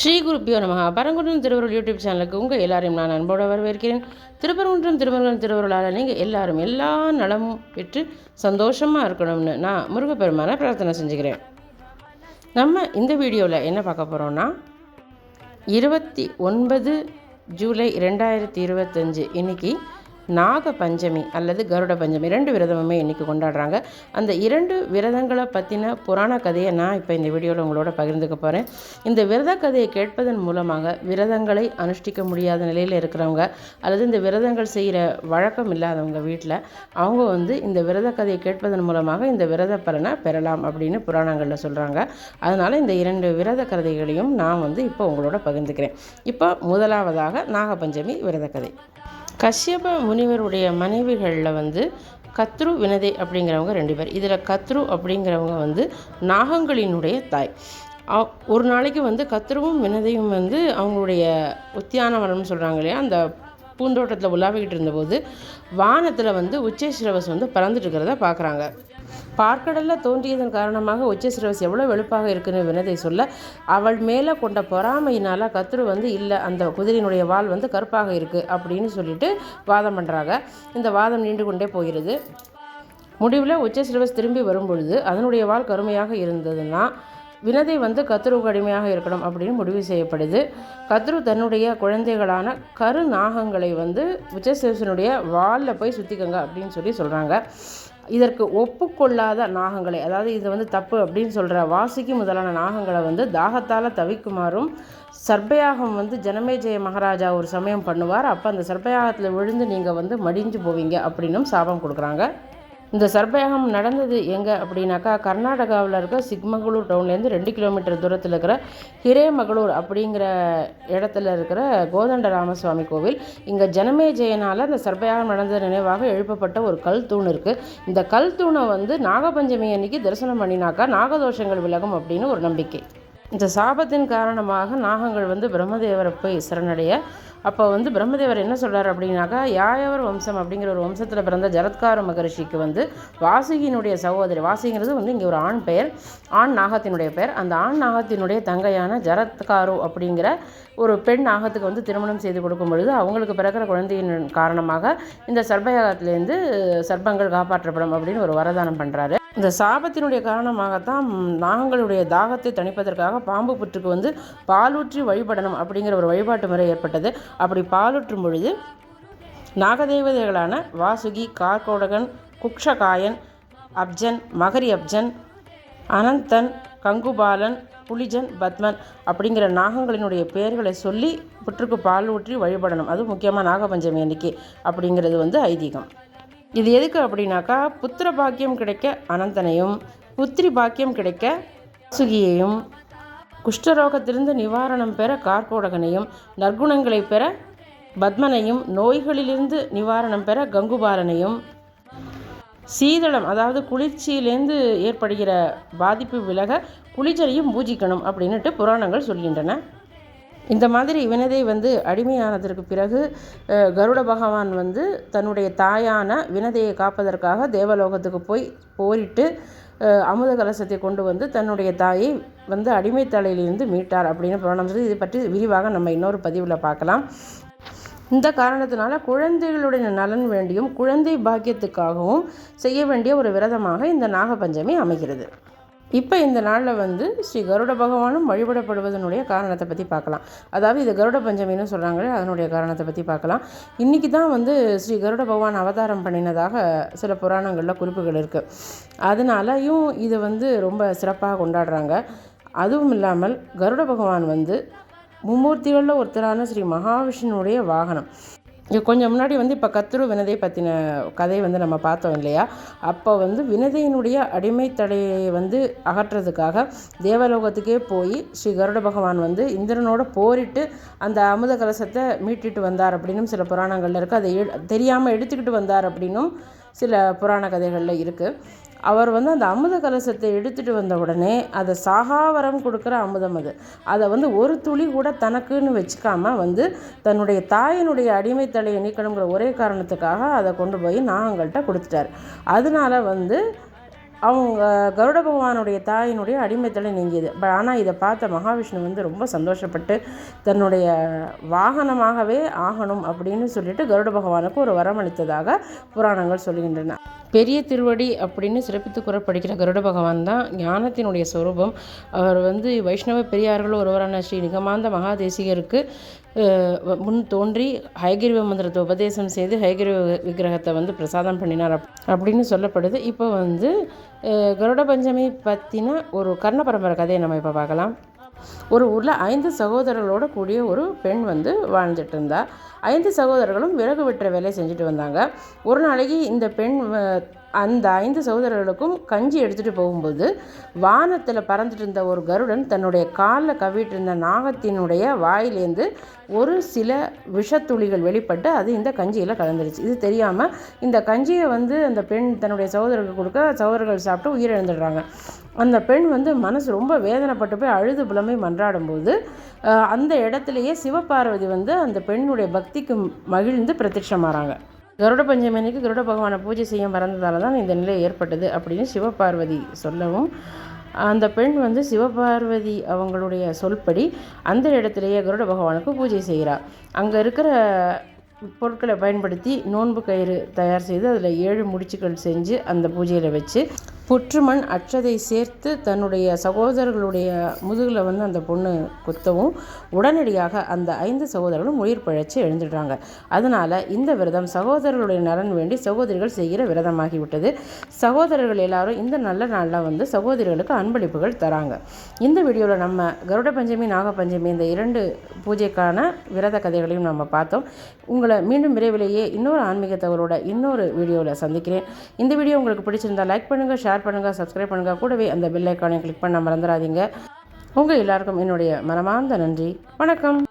ஸ்ரீ குருப்பியோ நமகா. பரங்குன்றம் திருவருள் யூடியூப் சேனலுக்கு உங்கள் எல்லாரையும் நான் அன்போடு வரவேற்கிறேன். திருப்பரங்குன்றம் திருமருகன் திருவருளால் நீங்கள் எல்லாரும் எல்லா நலமும் பெற்று சந்தோஷமாக இருக்கணும்னு நான் முருகப்பெருமானை பிரார்த்தனை செஞ்சுக்கிறேன். நம்ம இந்த வீடியோவில் என்ன பார்க்க போகிறோன்னா இருபத்தி ஒன்பது ஜூலை ரெண்டாயிரத்தி இருபத்தஞ்சு இன்னைக்கு நாக பஞ்சமி அல்லது கருட பஞ்சமி ரெண்டு விரதமுமே இன்றைக்கி கொண்டாடுறாங்க. அந்த இரண்டு விரதங்களை பற்றின புராண கதையை நான் இப்போ இந்த வீடியோவில் உங்களோட பகிர்ந்துக்க போகிறேன் இந்த விரத கதையை கேட்பதன் மூலமாக விரதங்களை அனுஷ்டிக்க முடியாத நிலையில் இருக்கிறவங்க அல்லது இந்த விரதங்கள் செய்கிற வழக்கம் இல்லாதவங்க வீட்டில் அவங்க வந்து இந்த விரத கதையை கேட்பதன் மூலமாக இந்த விரத பலனை பெறலாம் அப்படின்னு புராணங்களில் சொல்கிறாங்க அதனால் இந்த இரண்டு விரத கதைகளையும் நான் வந்து இப்போ உங்களோட பகிர்ந்துக்கிறேன். இப்போ முதலாவதாக நாகபஞ்சமி விரத கதை. கஷ்யப முனிவருடைய மனைவிகளில் வந்து கத்ரு வினதை அப்படிங்கிறவங்க ரெண்டு பேர். இதில் கத்ரு அப்படிங்கிறவங்க வந்து நாகங்களினுடைய தாய். ஒரு நாளைக்கு வந்து கத்ருவும் வினதையும் வந்து அவங்களுடைய உத்தியானவனம்னு சொல்கிறாங்க இல்லையா? அந்த பூந்தோட்டத்தில் உலாவிக்கிட்டு இருந்தபோது வானத்தில் வந்து உச்சேஸ்ரவஸ் வந்து பறந்துட்டு இருக்கிறத பார்க்குறாங்க பார்க்கடலில் தோன்றியதன் காரணமாக உச்சசிரவஸ் எவ்வளோ வெளுப்பாக இருக்குன்னு வினதை சொல்ல அவள் மேலே கொண்ட பொறாமையினால் கத்துரு வந்து இல்லை அந்த குதிரையினுடைய வால் வந்து கருப்பாக இருக்குது அப்படின்னு சொல்லிட்டு வாதம் பண்ணுறாங்க இந்த வாதம் நீண்டு கொண்டே போகிறது. முடிவில் உச்சசிரவஸ் திரும்பி வரும்பொழுது அதனுடைய வால் கருமையாக இருந்ததுன்னா வினதை வந்து கத்ருவுக்கு அடிமையாக இருக்கணும் அப்படின்னு முடிவு செய்யப்படுது. கத்ரு தன்னுடைய குழந்தைகளான கரு நாகங்களை வந்து உச்சசிரவசனுடைய வாலில் போய் சுற்றிக்கங்க அப்படின்னு சொல்லி சொல்கிறாங்க இதற்கு ஒப்புக்கொள்ளாத நாகங்களை அதாவது இது வந்து தப்பு அப்படின்னு சொல்கிற வாசிக்கு முதலான நாகங்களை வந்து தாகத்தால் தவிக்குமாறும் சர்ப்பயாகம் வந்து ஜனமேஜய மகாராஜா ஒரு சமயம் பண்ணுவார். அப்போ அந்த சர்பயாகத்தில் விழுந்து நீங்கள் வந்து மடிஞ்சு போவீங்க அப்படின்னும் சாபம் கொடுக்குறாங்க. இந்த சர்ப்பயாகம் நடந்தது எங்கே அப்படின்னாக்கா கர்நாடகாவில் இருக்க சிக்மகளூர் டவுன்லேருந்து ரெண்டு கிலோமீட்டர் தூரத்தில் இருக்கிற ஹிரேமகளூர் அப்படிங்கிற இடத்துல இருக்கிற கோதண்ட ராமசுவாமி கோவில் இங்கே ஜனமேஜயனால் அந்த சர்ப்பயாகம் நடந்த நினைவாக எழுப்பப்பட்ட ஒரு கல் தூண் இருக்குது இந்த கல் தூணை வந்து நாகபஞ்சமி அன்னைக்கு தரிசனம் பண்ணினாக்கா நாகதோஷங்கள் விலகும் அப்படின்னு ஒரு நம்பிக்கை. இந்த சாபத்தின் காரணமாக நாகங்கள் வந்து பிரம்மதேவரை போய் சரணடைய அப்போ வந்து பிரம்மதேவர் என்ன சொல்கிறார் அப்படின்னாக்கா யாயவர் வம்சம் அப்படிங்கிற ஒரு வம்சத்தில் பிறந்த ஜரத்கார மகரிஷிக்கு வந்து வாசுகியினுடைய சகோதரி வாசுகிங்கிறது வந்து இங்கே ஒரு ஆண் பெயர் ஆண் நாகத்தினுடைய பெயர். அந்த ஆண் நாகத்தினுடைய தங்கையான ஜரத்காரு அப்படிங்கிற ஒரு பெண் நாகத்துக்கு வந்து திருமணம் செய்து கொடுக்கும் பொழுது அவங்களுக்கு பிறக்கிற குழந்தையின் காரணமாக இந்த சர்பயாகத்துலேருந்து சர்ப்பங்கள் காப்பாற்றப்படும் அப்படின்னு ஒரு வரதானம் பண்ணுறாரு இந்த சாபத்தினுடைய காரணமாகத்தான் நாகங்களுடைய தாகத்தை தணிப்பதற்காக பாம்பு புற்றுக்கு வந்து பாலூற்றி வழிபடணும் அப்படிங்கிற ஒரு வழிபாட்டு முறை ஏற்பட்டது. அப்படி பாலூற்றும் பொழுது நாகதேவதைகளான வாசுகி கார்கோடகன் குக்ஷகாயன் அப்ஜன் மகரி அப்ஜன் அனந்தன் கங்குபாலன் புலிஜன் பத்மன் அப்படிங்கிற நாகங்களினுடைய பெயர்களை சொல்லி புற்றுக்கு பால் ஊற்றி வழிபடணும். அது முக்கியமாக நாகபஞ்சமி அன்னைக்கு அப்படிங்கிறது வந்து ஐதீகம். இது எதுக்கு அப்படின்னாக்கா புத்திர பாக்கியம் கிடைக்க அனந்தனையும் புத்திரி பாக்கியம் கிடைக்க சுகியையும் குஷ்டரோகத்திலிருந்து நிவாரணம் பெற கார்கோடகனையும் நற்குணங்களை பெற பத்மனையும் நோய்களிலிருந்து நிவாரணம் பெற கங்குபாலனையும் சீதளம் அதாவது குளிர்ச்சியிலேருந்து ஏற்படுகிற பாதிப்பு விலக குளிச்சலையும் பூஜிக்கணும் அப்படின்னுட்டு புராணங்கள் சொல்கின்றன. இந்த மாதிரி வினதை வந்து அடிமையானதற்கு பிறகு கருட பகவான் வந்து தன்னுடைய தாயான வினதையை காப்பதற்காக தேவலோகத்துக்கு போய் போரிட்டு அமுத கலசத்தை கொண்டு வந்து தன்னுடைய தாயை வந்து அடிமை தலையிலிருந்து மீட்டார் அப்படின்னு புராணம் சொல்லி இதை பற்றி விரிவாக நம்ம இன்னொரு பதிவில் பார்க்கலாம். இந்த காரணத்தினால குழந்தைகளுடைய நலன் வேண்டியும் குழந்தை பாக்கியத்துக்காகவும் செய்ய வேண்டிய ஒரு விரதமாக இந்த நாகபஞ்சமி அமைகிறது. இப்போ இந்த நாளில் வந்து ஸ்ரீ கருட பகவானும் வழிபடப்படுவதனுடைய காரணத்தை பற்றி பார்க்கலாம். அதாவது இது கருட பஞ்சமின்னு சொல்கிறாங்களே அதனுடைய காரணத்தை பற்றி பார்க்கலாம். இன்றைக்கி தான் வந்து ஸ்ரீ கருட பகவான் அவதாரம் பண்ணினதாக சில புராணங்களில் குறிப்புகள் இருக்குது அதனாலையும் இதை வந்து ரொம்ப சிறப்பாக கொண்டாடுறாங்க. அதுவும் இல்லாமல் கருட பகவான் வந்து மும்மூர்த்திகளில் ஒருத்தரான ஸ்ரீ மகாவிஷ்ணுனுடைய வாகனம். இங்கே கொஞ்சம் முன்னாடி வந்து இப்போ கத்துரு வினதை பற்றின கதை வந்து நம்ம பார்த்தோம் இல்லையா? அப்போ வந்து வினதையினுடைய அடிமை தடையை வந்து அகற்றுறதுக்காக தேவலோகத்துக்கே போய் ஸ்ரீ கருட பகவான் வந்து இந்திரனோட போரிட்டு அந்த அமுத கலசத்தை மீட்டுட்டு வந்தார் அப்படின்னும் சில புராணங்களில் இருக்குது அதை எ- தெரியாமல் எடுத்துக்கிட்டு வந்தார் அப்படின்னும் சில புராண கதைகளில் இருக்குது அவர் வந்து அந்த அமுத கலசத்தை எடுத்துகிட்டு வந்த உடனே அதை சாகாவரம் கொடுக்குற அமுதம் அது. அதை வந்து ஒரு துளி கூட தனக்குன்னு வச்சுக்காமல் வந்து தன்னுடைய தாயினுடைய அடிமை தலையை நீக்கணுங்கிற ஒரே காரணத்துக்காக அதை கொண்டு போய் நாங்கள்கிட்ட கொடுத்துட்டார். அதனால வந்து அவங்க கருட பகவானுடைய தாயினுடைய அடிமைத்தலை நீங்கியது. பட் ஆனால் இதை பார்த்த மகாவிஷ்ணு வந்து ரொம்ப சந்தோஷப்பட்டு தன்னுடைய வாகனமாகவே ஆகணும் அப்படின்னு சொல்லிட்டு கருட பகவானுக்கு ஒரு வரம் அளித்ததாக புராணங்கள் சொல்கின்றன. பெரிய திருவடி அப்படின்னு சிறப்பித்து கூறப்படுகிற கருட பகவான் தான் ஞானத்தினுடைய சொரூபம். அவர் வந்து வைஷ்ணவ பெரியார்கள் ஒருவரான ஸ்ரீ நிகமாந்த மகாதேசிகருக்கு முன் தோன்றி ஹைகிரிவ மந்திரத்தை உபதேசம் செய்து ஹைகிரிவ விக்கிரகத்தை வந்து பிரசாதம் பண்ணினார் அப் அப்படின்னு சொல்லப்படுது. இப்போ வந்து கருட பஞ்சமி பற்றின ஒரு கர்ண பரம்பரை கதையை நம்ம இப்போ பார்க்கலாம். ஒரு ஊரில் ஐந்து சகோதரர்களோட கூடிய ஒரு பெண் வந்து வாழ்ந்துட்டு இருந்தா. ஐந்து சகோதரர்களும் விறகு வெட்டுற வேலையை செஞ்சுட்டு வந்தாங்க. ஒரு நாளைக்கு இந்த பெண் அந்த ஐந்து சகோதரர்களுக்கும் கஞ்சி எடுத்துகிட்டு போகும்போது வானத்தில் பறந்துட்டு இருந்த ஒரு கருடன் தன்னுடைய காலில் கவிட்டு இருந்த நாகத்தினுடைய வாயிலேருந்து ஒரு சில விஷத்துளிகள் வெளிப்பட்டு அது இந்த கஞ்சியில் கலந்துருச்சு. இது தெரியாமல் இந்த கஞ்சியை வந்து அந்த பெண் தன்னுடைய சகோதரருக்கு கொடுக்க சகோதரர்கள் சாப்பிட்டு உயிரிழந்துடுறாங்க. அந்த பெண் வந்து மனசு ரொம்ப வேதனைப்பட்டு போய் அழுது புலமை மன்றாடும்போது அந்த இடத்துலையே சிவபார்வதி வந்து அந்த பெண்ணுடைய பக்திக்கு மகிழ்ந்து பிரத்யட்சமாகறாங்க கருட பஞ்சமணிக்கு கருட பகவானை பூஜை செய்ய மறந்ததால தான் இந்த நிலை ஏற்பட்டது அப்படின்னு சிவபார்வதி சொல்லவும் அந்த பெண் வந்து சிவபார்வதி அவங்களுடைய சொல்படி அந்த இடத்துலையே கருட பகவானுக்கு பூஜை செய்கிறார் அங்கே இருக்கிற பொருட்களை பயன்படுத்தி நோன்பு கயிறு தயார் செய்து அதில் ஏழு முடிச்சுக்கள் செஞ்சு அந்த பூஜையில் வச்சு புற்றுமண் அற்றதை சேர்த்து தன்னுடைய சகோதரர்களுடைய முதுகில் வந்து அந்த பொண்ணு குத்தவும் உடனடியாக அந்த ஐந்து சகோதரர்களும் உயிர் பிழைச்சி எழுந்துடுறாங்க. அதனால் இந்த விரதம் சகோதரர்களுடைய நலன் வேண்டி சகோதரிகள் செய்கிற விரதமாகிவிட்டது. சகோதரர்கள் எல்லாரும் இந்த நல்ல நாளில் வந்து சகோதரிகளுக்கு அன்பளிப்புகள் தராங்க. இந்த வீடியோவில் நம்ம கருட பஞ்சமி நாக பஞ்சமி இந்த இரண்டு பூஜைக்கான விரத கதைகளையும் நம்ம பார்த்தோம். உங்களை மீண்டும் விரைவிலேயே இன்னொரு ஆன்மீக தகவலோட இன்னொரு வீடியோவில் சந்திக்கிறேன். இந்த வீடியோ உங்களுக்கு பிடிச்சிருந்தா லைக் பண்ணுங்கள் ஷேர் பண்ணுங்கள் சப்ஸ்கிரைப் பண்ணுங்கள் கூடவே அந்த பெல் ஐக்கானையும் கிளிக் பண்ண மறந்துடாதீங்க. உங்கள் எல்லாருக்கும் என்னுடைய மனமார்ந்த நன்றி. வணக்கம்.